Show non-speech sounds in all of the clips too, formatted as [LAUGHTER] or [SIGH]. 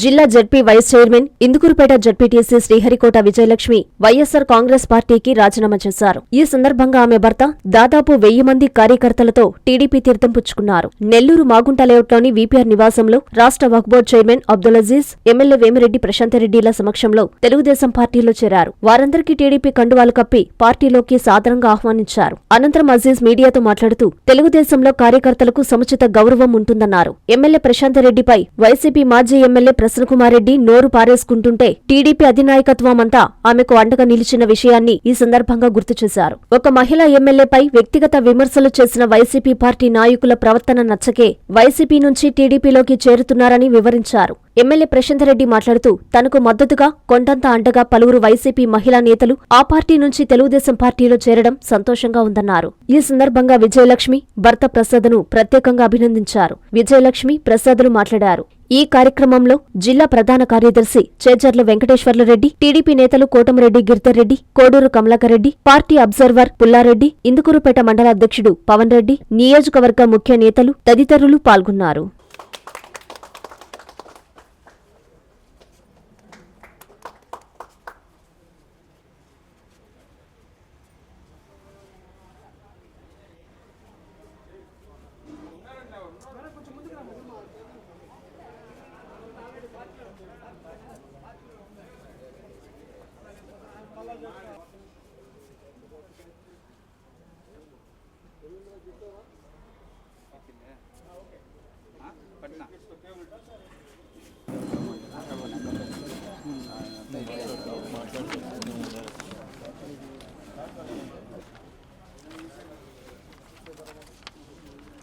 జిల్లా ZP vice chairman Indukurupeta ZPTC Sriharikota Vijayalakshmi YSR Congress పార్టీకి రాజీనామా చేశారు. ఈ సందర్భంగా ఆమె భర్త దాదాపు వెయ్యి మంది కార్యకర్తలతో టీడీపీ తీర్థం పుచ్చుకున్నారు. నెల్లూరు మాగుంట లేఅవుట్లోని వీపీఆర్ నివాసంలో రాష్ట్ర waqf board chairman Abdul Aziz MLA Vemireddy ప్రశాంతరెడ్డిల సమక్షంలో తెలుగుదేశం పార్టీలో చేరారు. వారందరికీ టీడీపీ కండువాలు కప్పి పార్టీలోకి సాధారణంగా ఆహ్వానించారు. అనంతరం అజీజ్ మీడియాతో మాట్లాడుతూ తెలుగుదేశంలో కార్యకర్తలకు సముచిత గౌరవం ఉంటుందన్నారు. ఎమ్మెల్యే ప్రశాంతరెడ్డిపై వైసీపీ మాజీ ఎమ్మెల్యే ప్రసన్నకుమార్ నోరు పారేసుకుంటుంటే టీడీపీ అధినాయకత్వం అంతా ఆమెకు అండగా నిలిచిన విషయాన్ని ఈ సందర్భంగా గుర్తు చేశారు. ఒక మహిళా ఎమ్మెల్యేపై వ్యక్తిగత విమర్శలు చేసిన వైసీపీ పార్టీ నాయకుల ప్రవర్తన నచ్చకే వైసీపీ నుంచి టీడీపీలోకి చేరుతున్నారని వివరించారు. ఎమ్మెల్యే ప్రశాంతరెడ్డి మాట్లాడుతూ తనకు మద్దతుగా కొండంత అండగా పలువురు వైసీపీ మహిళా నేతలు ఆ పార్టీ నుంచి తెలుగుదేశం పార్టీలో చేరడం సంతోషంగా ఉందన్నారు. ఈ సందర్భంగా విజయలక్ష్మి భర్త ప్రసాద్ను ప్రత్యేకంగా అభినందించారు. విజయలక్ష్మి ప్రసాదులు మాట్లాడారు. ఈ కార్యక్రమంలో జిల్లా ప్రధాన కార్యదర్శి చేజర్ల వెంకటేశ్వర్లరెడ్డి టీడీపీ నేతలు కోటమిరెడ్డి గిరిధర్రెడ్డి కోడూరు కమలాకరెడ్డి పార్టీ అబ్జర్వర్ పుల్లారెడ్డి ఇందుకూరుపేట మండల అధ్యక్షుడు పవన్ రెడ్డి నియోజకవర్గ ముఖ్య నేతలు తదితరులు పాల్గొన్నారు.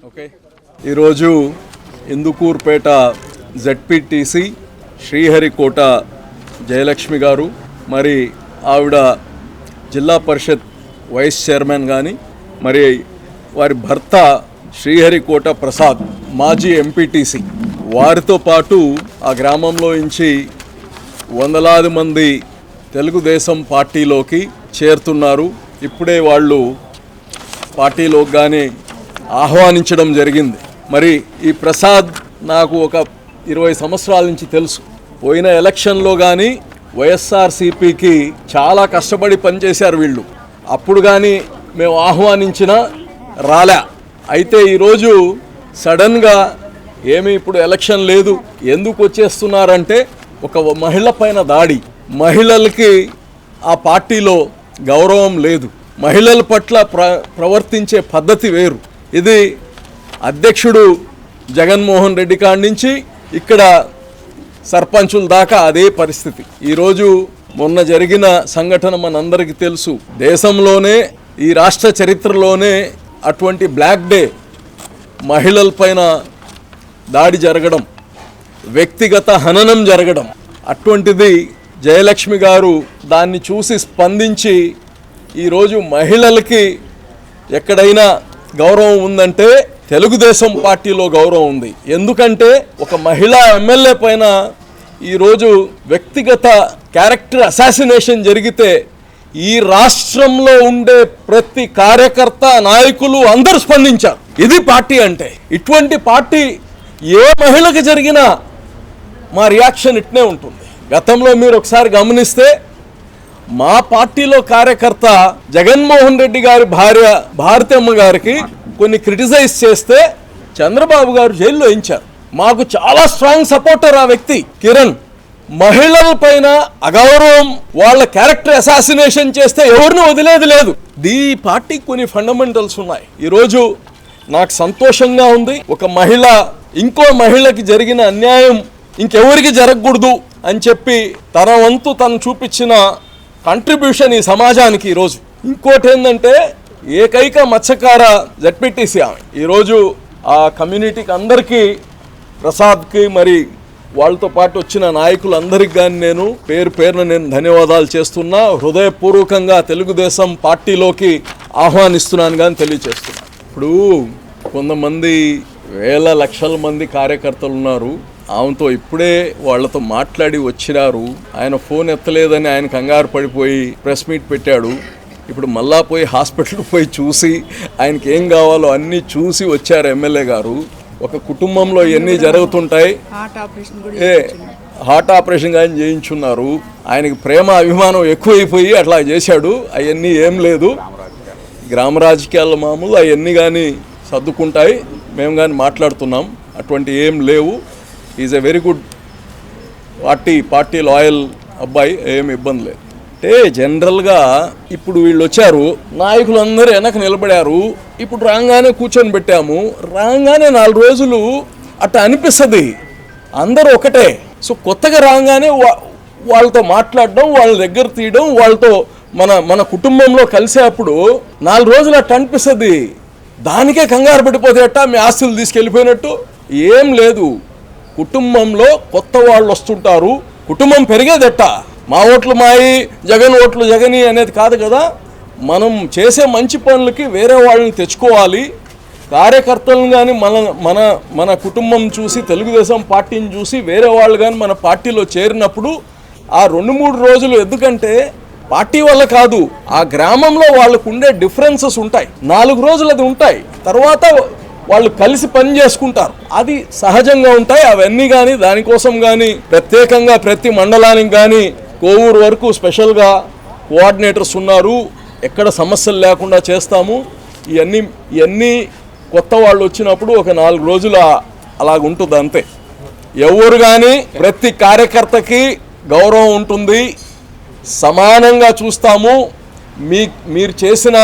ఓకే. ఈరోజు ఇందుకూర్పేట జెడ్పీటీసీ శ్రీహరికోట జయలక్ష్మి గారు మరి ఆవిడ జిల్లా పరిషత్ వైస్ చైర్మన్ కానీ మరి వారి భర్త శ్రీహరికోట ప్రసాద్ మాజీ ఎంపీటీసీ వారితో పాటు ఆ గ్రామంలో నుంచి వందలాది మంది తెలుగుదేశం పార్టీలోకి చేరుతున్నారు. ఇప్పుడే వాళ్ళు పార్టీలోకి కానీ ఆహ్వానించడం జరిగింది. మరి ఈ ప్రసాద్ నాకు ఒక ఇరవై సంవత్సరాల నుంచి తెలుసు. పోయిన ఎలక్షన్లో కానీ వైఎస్ఆర్సీపీకి చాలా కష్టపడి పనిచేశారు వీళ్ళు. అప్పుడు కానీ మేము ఆహ్వానించిన రాలే. అయితే ఈరోజు సడన్గా ఏమి ఇప్పుడు ఎలక్షన్ లేదు. ఎందుకు వచ్చేస్తున్నారంటే ఒక మహిళ పైన దాడి. మహిళలకి ఆ పార్టీలో గౌరవం లేదు. మహిళల పట్ల ప్ర ప్రవర్తించే పద్ధతి వేరు. ఇది అధ్యక్షుడు జగన్మోహన్ రెడ్డి కాడి నుంచి ఇక్కడ సర్పంచుల దాకా అదే పరిస్థితి. ఈరోజు మొన్న జరిగిన సంఘటన మనందరికీ తెలుసు. దేశంలోనే ఈ రాష్ట్ర చరిత్రలోనే అటువంటి బ్లాక్ డే మహిళలపైన దాడి జరగడం వ్యక్తిగత హననం జరగడం అటువంటిది జయలక్ష్మి గారు దాన్ని చూసి స్పందించి ఈరోజు మహిళలకి ఎక్కడైనా గౌరవం ఉందంటే తెలుగుదేశం పార్టీలో గౌరవం ఉంది. ఎందుకంటే ఒక మహిళా ఎమ్మెల్యే పైన ఈరోజు వ్యక్తిగత క్యారెక్టర్ అసాసినేషన్ జరిగితే ఈ రాష్ట్రంలో ఉండే ప్రతి కార్యకర్త నాయకులు అందరూ స్పందించారు. ఇది పార్టీ అంటే. ఇటువంటి పార్టీ ఏ మహిళకు జరిగినా మా రియాక్షన్ ఇట్నే ఉంటుంది. గతంలో మీరు ఒకసారి గమనిస్తే మా పార్టీలో కార్యకర్త జగన్మోహన్ రెడ్డి గారి భార్య భారతమ్మ గారికి కొన్ని క్రిటిసైజ్ చేస్తే చంద్రబాబు గారు జైల్లో ఎంచారు. మాకు చాలా స్ట్రాంగ్ సపోర్టర్ ఆ వ్యక్తి కిరణ్. మహిళల పైన అగౌరవం వాళ్ళ క్యారెక్టర్ అసాసినేషన్ చేస్తే ఎవరిని వదిలేది లేదు. దీ పార్టీకి కొన్ని ఫండమెంటల్స్ ఉన్నాయి. ఈరోజు నాకు సంతోషంగా ఉంది. ఒక మహిళ ఇంకో మహిళకి జరిగిన అన్యాయం ఇంకెవరికి జరగకూడదు అని చెప్పి తన వంతు తను చూపించిన కంట్రిబ్యూషన్ ఈ సమాజానికి ఈరోజు. ఇంకోటి ఏంటంటే ఏకైక మత్స్యకార జడ్పీటీసీ ఆమె. ఈరోజు ఆ కమ్యూనిటీకి అందరికీ ప్రసాద్కి మరి వాళ్ళతో పాటు వచ్చిన నాయకులందరికి కానీ నేను పేరు పేరున నేను ధన్యవాదాలు చేస్తున్నా. హృదయపూర్వకంగా తెలుగుదేశం పార్టీలోకి ఆహ్వానిస్తున్నాను కానీ తెలియచేస్తున్నాను ఇప్పుడు కొంతమంది వేల లక్షల మంది కార్యకర్తలు ఉన్నారు. ఆమెతో ఇప్పుడే వాళ్ళతో మాట్లాడి వచ్చినారు. ఆయన ఫోన్ ఎత్తలేదని ఆయన కంగారు పడిపోయి ప్రెస్ మీట్ పెట్టాడు. ఇప్పుడు మళ్ళా పోయి హాస్పిటల్కి [LAUGHS] పోయి చూసి ఆయనకి ఏం కావాలో అన్నీ చూసి వచ్చారు ఎమ్మెల్యే గారు. ఒక కుటుంబంలో ఇవన్నీ జరుగుతుంటాయి? ఏ హార్ట్ ఆపరేషన్ కానీ చేయించున్నారు. ఆయనకి ప్రేమ అభిమానం ఎక్కువైపోయి అట్లా చేశాడు. అవన్నీ ఏం లేదు. గ్రామ రాజకీయాల మామూలు అవన్నీ కానీ సర్దుకుంటాయి. మేము కానీ మాట్లాడుతున్నాం. అటువంటి ఏం లేవు. Is a very good party party loyal అబ్బాయి. ఏం ఇబ్బంది లేదు. అంటే జనరల్గా ఇప్పుడు వీళ్ళు వచ్చారు నాయకులందరూ వెనక నిలబడారు ఇప్పుడు రాగానే కూర్చొని పెట్టాము రాగానే నాలుగు రోజులు అట్ట అనిపిస్తుంది. అందరూ ఒకటే. సో కొత్తగా రాగానే వా- వాళ్ళతో మాట్లాడడం వాళ్ళ దగ్గర తీయడం వాళ్ళతో మన మన కుటుంబంలో కలిసేప్పుడు నాలుగు రోజులు అట్ట అనిపిస్తుంది. దానికే కంగారు పడిపోతేట మీ ఆస్తులు తీసుకెళ్ళిపోయినట్టు ఏం లేదు. కుటుంబంలో కొత్త వాళ్ళు వస్తుంటారు కుటుంబం పెరిగేదెట్టా. మా ఓట్లు మాయి జగన్ ఓట్లు జగని అనేది కాదు కదా. మనం చేసే మంచి పనులకి వేరే వాళ్ళని తెచ్చుకోవాలి. కార్యకర్తలను కానీ మన మన మన కుటుంబం చూసి తెలుగుదేశం పార్టీని చూసి వేరే వాళ్ళు కానీ మన పార్టీలో చేరినప్పుడు ఆ రెండు మూడు రోజులు ఎందుకంటే పార్టీ వల్ల కాదు ఆ గ్రామంలో వాళ్ళకు ఉండే డిఫరెన్సెస్ ఉంటాయి. నాలుగు రోజులు అది ఉంటాయి. తర్వాత వాళ్ళు కలిసి పని చేసుకుంటారు. అది సహజంగా ఉంటాయి. అవన్నీ కానీ దానికోసం కానీ ప్రత్యేకంగా ప్రతి మండలానికి కానీ కోవూరు వరకు స్పెషల్గా కోఆర్డినేటర్స్ ఉన్నారు. ఎక్కడ సమస్యలు లేకుండా చేస్తాము. ఇవన్నీ ఇవన్నీ కొత్త వాళ్ళు వచ్చినప్పుడు ఒక నాలుగు రోజులు అలాగ ఉంటుంది అంతే. ఎవరు కానీ ప్రతి కార్యకర్తకి గౌరవం ఉంటుంది. సమానంగా చూస్తాము. మీ మీరు చేసిన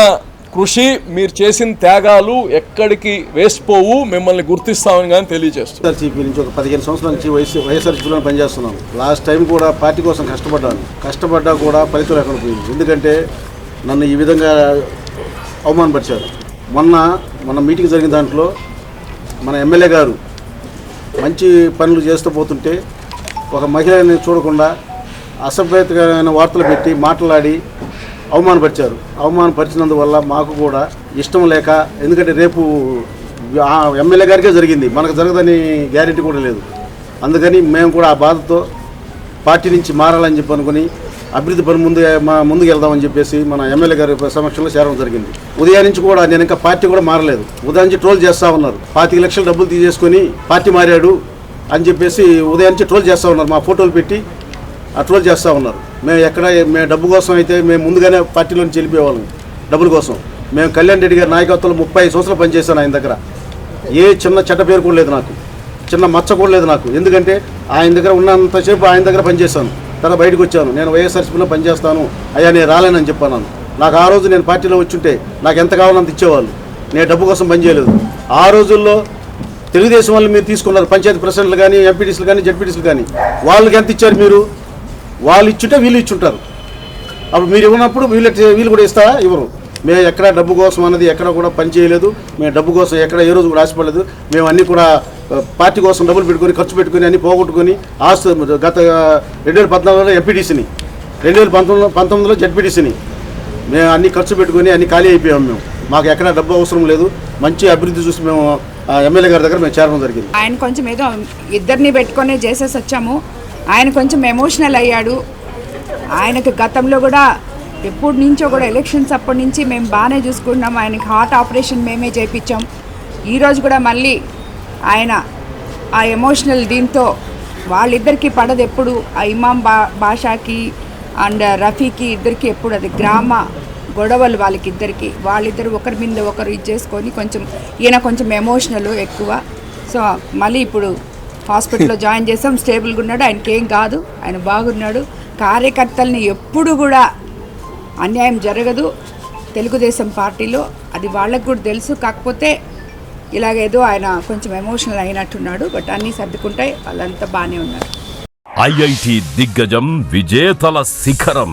కృషి మీరు చేసిన త్యాగాలు ఎక్కడికి వేసిపోవు మిమ్మల్ని గుర్తిస్తామని కానీ తెలియజేస్తుంది. వైఎస్ఆర్సీపీ నుంచి ఒక పదిహేను సంవత్సరాల నుంచి వైఎస్ వైఎస్ఆర్సీపీలో పనిచేస్తున్నాను లాస్ట్ టైం కూడా పార్టీ కోసం కష్టపడ్డాను. కష్టపడ్డా కూడా ఫలితం లేకుండా పోయింది? ఎందుకంటే నన్ను ఈ విధంగా అవమానపరిచారు. మొన్న మన మీటింగ్ జరిగిన దాంట్లో మన ఎమ్మెల్యే గారు మంచి పనులు చేస్తూ పోతుంటే ఒక మహిళని చూడకుండా అసభ్యతకరమైన వార్తలు పెట్టి మాట్లాడి అవమానపరిచారు. అవమానపరిచినందువల్ల మాకు కూడా ఇష్టం లేక ఎందుకంటే రేపు ఆ ఎమ్మెల్యే గారికే జరిగింది. మనకు జరగదని గ్యారెంటీ కూడా లేదు. అందుకని మేము కూడా ఆ బాధతో పార్టీ నుంచి మారాలని చెప్పి అనుకుని అభివృద్ధి పని ముందు మా ముందుకు వెళ్దామని చెప్పేసి మన ఎమ్మెల్యే గారి సమక్షంలో చేరడం జరిగింది. ఉదయం నుంచి కూడా నేను ఇంకా పార్టీ కూడా మారలేదు. ఉదయం నుంచి ట్రోల్ చేస్తూ ఉన్నారు. పాతిక లక్షలు డబ్బులు తీసేసుకొని పార్టీ మారాడు అని చెప్పేసి ఉదయం నుంచి ట్రోల్ చేస్తూ ఉన్నారు. మా ఫోటోలు పెట్టి ఆ ట్రోల్ చేస్తూ ఉన్నారు. మేము ఎక్కడ మేము డబ్బు కోసం అయితే మేము ముందుగానే పార్టీలో నుంచి వెళ్ళిపోయేవాళ్ళం డబ్బుల కోసం. మేము కళ్యాణ్ రెడ్డి గారి నాయకత్వంలో ముప్పై సంవత్సరాలు పనిచేశాను ఆయన దగ్గర. ఏ చిన్న చెడ్డ పేరు కూడా లేదు నాకు. చిన్న మచ్చ కూడా లేదు నాకు. ఎందుకంటే ఆయన దగ్గర ఉన్నంతసేపు ఆయన దగ్గర పనిచేశాను. తర్వాత బయటకు వచ్చాను. నేను వైఎస్ఆర్సీపీలో పనిచేస్తాను. అయ్యా నేను రాలేనని చెప్పాను నాకు ఆ రోజు నేను పార్టీలో వచ్చుంటే నాకు ఎంత కావాలో అంత ఇచ్చేవాళ్ళు. నేను డబ్బు కోసం పనిచేయలేదు ఆ రోజుల్లో తెలుగుదేశం వాళ్ళు మీరు తీసుకున్నారు. పంచాయతీ ప్రెసిడెంట్లు కానీ ఎంపీటీసీలు కానీ జడ్పీటీసీలు కానీ. వాళ్ళకి ఎంత ఇచ్చారు మీరు? వాళ్ళు ఇచ్చుంటే వీళ్ళు ఇచ్చుంటారు. అప్పుడు మీరు ఇవ్వనప్పుడు వీళ్ళు వీళ్ళు కూడా ఇస్తారా ఇవ్వరు. మేము ఎక్కడ డబ్బు కోసం అన్నది ఎక్కడ కూడా పని చేయలేదు. మేము డబ్బు కోసం ఎక్కడ ఏ రోజు కూడా ఆశపడలేదు. మేము అన్నీ కూడా పార్టీ కోసం డబ్బులు పెట్టుకొని ఖర్చు పెట్టుకొని అన్నీ పోగొట్టుకొని ఆస్తు గత రెండు వేల పద్నాలుగులో ఎంపీటీసీని. రెండు వేల పంతొమ్మిదిలో పంతొమ్మిదిలో జడ్పీటీసీని. మేము అన్ని ఖర్చు పెట్టుకొని అన్ని ఖాళీ అయిపోయాము మేము. మాకు ఎక్కడ డబ్బు అవసరం లేదు. మంచి అభివృద్ధి చూసి మేము ఎమ్మెల్యే గారి దగ్గర మేము చేరడం జరిగింది. ఆయన కొంచెం ఏదో ఇద్దరిని పెట్టుకొని చేసేసి వచ్చాము. ఆయన కొంచెం ఎమోషనల్ అయ్యాడు. ఆయనకు గతంలో కూడా ఎప్పటి నుంచో కూడా ఎలక్షన్స్ అప్పటి నుంచి మేము బాగానే చూసుకుంటున్నాం. ఆయనకి హార్ట్ ఆపరేషన్ మేమే చేయించాం ఈరోజు కూడా మళ్ళీ ఆయన ఆ ఎమోషనల్ దీంతో వాళ్ళిద్దరికీ పడదు ఎప్పుడు. ఆ ఇమాం బా బాషాకి అండ్ రఫీకి ఇద్దరికి ఎప్పుడు అది గ్రామ గొడవలు వాళ్ళకిద్దరికి. వాళ్ళిద్దరు ఒకరి మీద ఒకరు ఇది చేసుకొని కొంచెం ఈయన కొంచెం ఎమోషనల్ ఎక్కువ. సో మళ్ళీ ఇప్పుడు హాస్పిటల్లో జాయిన్ చేసాం స్టేబుల్గా ఉన్నాడు ఆయనకి ఏం కాదు ఆయన బాగున్నాడు. కార్యకర్తల్ని ఎప్పుడు కూడా అన్యాయం జరగదు. తెలుగుదేశం పార్టీలో అది వాళ్ళకు కూడా తెలుసు. కాకపోతే ఇలాగేదో ఆయన కొంచెం ఎమోషనల్ అయినట్టున్నాడు బట్ అన్నీ సర్దుకుంటాయి వాళ్ళంతా బాగానే ఉన్నారు. ఐఐటి దిగ్గజం విజేతల శిఖరం.